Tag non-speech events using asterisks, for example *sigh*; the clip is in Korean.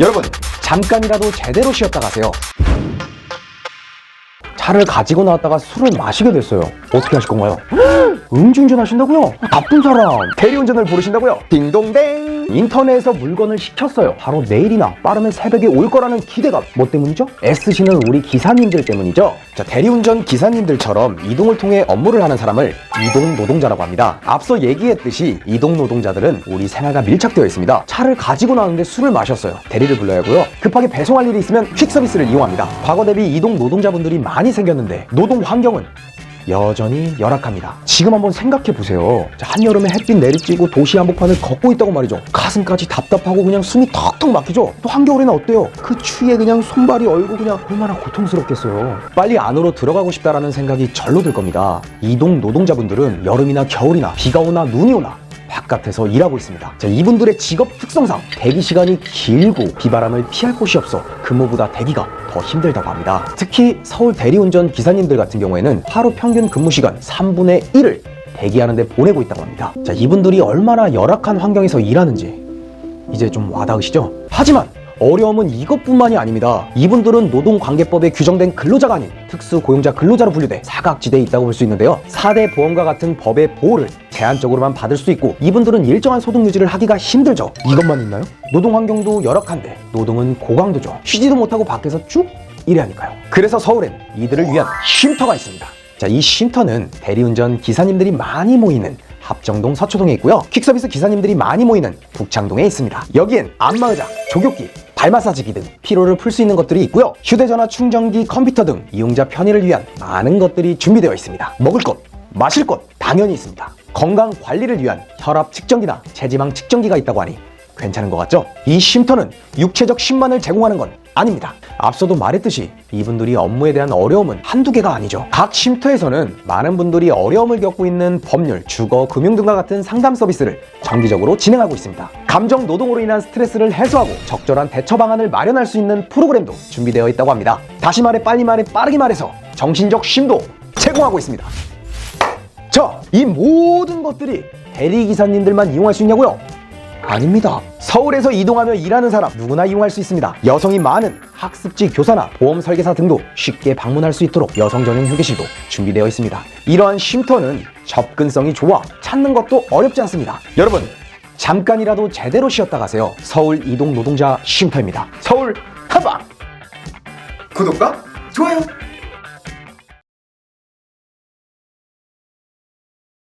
여러분, 잠깐이라도 제대로 쉬었다 가세요. 차를 가지고 나왔다가 술을 마시게 됐어요. 어떻게 하실 건가요? *gasps* 음주운전 하신다고요? 나쁜 사람. 대리운전을 부르신다고요? 딩동댕. 인터넷에서 물건을 시켰어요. 바로 내일이나 빠르면 새벽에 올 거라는 기대감. 뭐 때문이죠? 애쓰시는 우리 기사님들 때문이죠. 자, 대리운전 기사님들처럼 이동을 통해 업무를 하는 사람을 이동 노동자라고 합니다. 앞서 얘기했듯이 이동 노동자들은 우리 생활과 밀착되어 있습니다. 차를 가지고 나왔는데 술을 마셨어요. 대리를 불러야 하고요. 급하게 배송할 일이 있으면 퀵 서비스를 이용합니다. 과거 대비 이동 노동자분들이 많이 생겼는데 노동 환경은 여전히 열악합니다. 지금 한번 생각해 보세요. 자, 한여름에 햇빛 내리쬐고 도시 한복판을 걷고 있다고 말이죠. 가슴까지 답답하고 그냥 숨이 턱턱 막히죠. 또 한겨울에는 어때요? 그 추위에 그냥 손발이 얼고 그냥 얼마나 고통스럽겠어요. 빨리 안으로 들어가고 싶다라는 생각이 절로 들 겁니다. 이동 노동자분들은 여름이나 겨울이나 비가 오나 눈이 오나 바깥에서 일하고 있습니다. 자, 이분들의 직업 특성상 대기 시간이 길고 비바람을 피할 곳이 없어 근무보다 대기가 더 힘들다고 합니다. 특히 서울 대리운전 기사님들 같은 경우에는 하루 평균 근무 시간 3분의 1을 대기하는데 보내고 있다고 합니다. 자, 이분들이 얼마나 열악한 환경에서 일하는지 이제 좀 와닿으시죠? 하지만 어려움은 이것뿐만이 아닙니다. 이분들은 노동관계법에 규정된 근로자가 아닌 특수고용자 근로자로 분류돼 사각지대에 있다고 볼 수 있는데요. 4대 보험과 같은 법의 보호를 제한적으로만 받을 수 있고 이분들은 일정한 소득 유지를 하기가 힘들죠. 이것만 있나요? 노동 환경도 열악한데 노동은 고강도죠. 쉬지도 못하고 밖에서 쭉 일해야 하니까요. 그래서 서울엔 이들을 위한 쉼터가 있습니다. 자, 이 쉼터는 대리운전 기사님들이 많이 모이는 합정동 서초동에 있고요. 퀵서비스 기사님들이 많이 모이는 북창동에 있습니다. 여기엔 안마의자, 조교기, 발 마사지기 등 피로를 풀 수 있는 것들이 있고요. 휴대전화 충전기, 컴퓨터 등 이용자 편의를 위한 많은 것들이 준비되어 있습니다. 먹을 것, 마실 것 당연히 있습니다. 건강 관리를 위한 혈압 측정기나 체지방 측정기가 있다고 하니 괜찮은 것 같죠? 이 쉼터는 육체적 신만을 제공하는 건 아닙니다. 앞서도 말했듯이 이분들이 업무에 대한 어려움은 한두 개가 아니죠. 각 쉼터에서는 많은 분들이 어려움을 겪고 있는 법률, 주거, 금융 등과 같은 상담 서비스를 정기적으로 진행하고 있습니다. 감정 노동으로 인한 스트레스를 해소하고 적절한 대처 방안을 마련할 수 있는 프로그램도 준비되어 있다고 합니다. 다시 말해 빨리 말해 빠르게 말해서 정신적 쉼도 제공하고 있습니다. 자, 이 모든 것들이 대리기사님들만 이용할 수 있냐고요? 아닙니다. 서울에서 이동하며 일하는 사람 누구나 이용할 수 있습니다. 여성이 많은 학습지 교사나 보험 설계사 등도 쉽게 방문할 수 있도록 여성 전용 휴게실도 준비되어 있습니다. 이러한 쉼터는 접근성이 좋아 찾는 것도 어렵지 않습니다. 여러분, 잠깐이라도 제대로 쉬었다 가세요. 서울 이동 노동자 쉼터입니다. 서울 한방! 구독과 좋아요